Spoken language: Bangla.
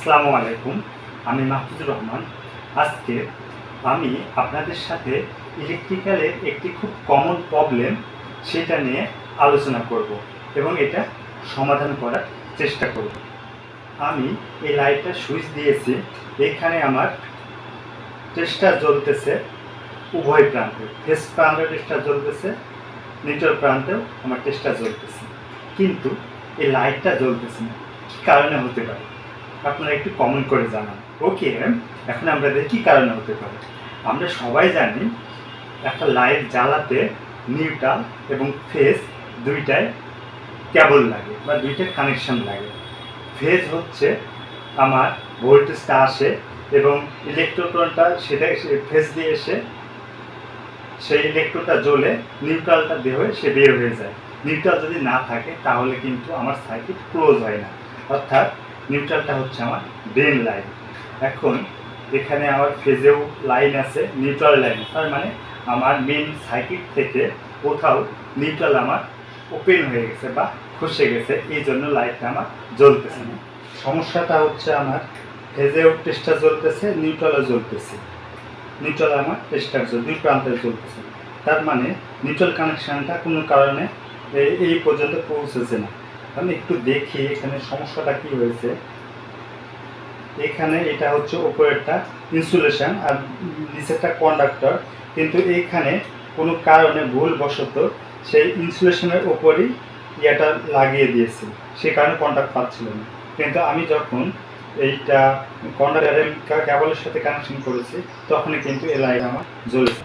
আসসালামু আলাইকুম, আমি মাহফুজুর রহমান। আজকে আমি আপনাদের সাথে ইলেকট্রিক্যালের একটি খুব কমন প্রবলেম সেটা নিয়ে আলোচনা করব এবং এটা সমাধান করার চেষ্টা করব। আমি এই লাইটটা সুইচ দিয়েছি, এখানে আমার টেস্টার জ্বলতেছে উভয় প্রান্তে। ফেস প্রান্তে টেস্টার জ্বলতেছে, নিচের প্রান্তেও আমার টেস্টার জ্বলতেছে। কিন্তু এই লাইটটা জ্বলতেছে না। কারণে হতে পারে? আপনারা একটু কমেন্ট করে জানান। ওকে এখন আমরা দেখি কী কারণে হতে পারে? আমরা সবাই জানি একটা লাইট জ্বালাতে নিউট্রাল এবং ফেস দুইটায় কেবল লাগে বা দুইটা কানেকশন লাগে। ফেজ হচ্ছে আমার ভোল্টেজটা আসে এবং ইলেকট্রনটা সেটা ফেজ দিয়ে এসে সেই ইলেকট্রনটা জ্বলে নিউট্রালটা বের হয়ে সে বের হয়ে যায়। নিউট্রাল যদি না থাকে তাহলে কিন্তু আমার সার্কিট ক্লোজ হয় না। অর্থাৎ নিউট্রালটা হচ্ছে আমার ড্রেন লাইন এখন এখানে আমার ফেজেও লাইন আছে নিউট্রাল লাইন তার মানে আমার মেন সার্কিট থেকে কোথাও নিউট্রাল আমার ওপেন হয়ে গেছে বা খসে গেছে, এই জন্য লাইটটা আমার জ্বলতেছে না। সমস্যাটা হচ্ছে আমার ফেজেও টেস্টার জ্বলতেছে নিউট্রালও জ্বলতেছে। নিউট্রাল আমার টেস্টার দুই প্রান্তে জ্বলতেছে। তার মানে নিউট্রাল কানেকশানটা কোনো কারণে এই পর্যন্ত পৌঁছেছে না। আমি একটু দেখি এখানে সমস্যাটা কি হয়েছে। এখানে এটা হচ্ছে উপরেরটা ইনসুলেশন আর নিচেরটা কন্ডাক্টর কিন্তু এখানে কোনো কারণে ভুলবশত সেই ইনসুলেশনের ওপরই ইয়েটা লাগিয়ে দিয়েছে। সে কারণে কন্ট্যাক্ট পাচ্ছিল না। কিন্তু আমি যখন এইটা কন্ডাক্টারের কেবলের সাথে কানেকশন করেছি, তখনই কিন্তু এই লাইট আমার জ্বলেছে।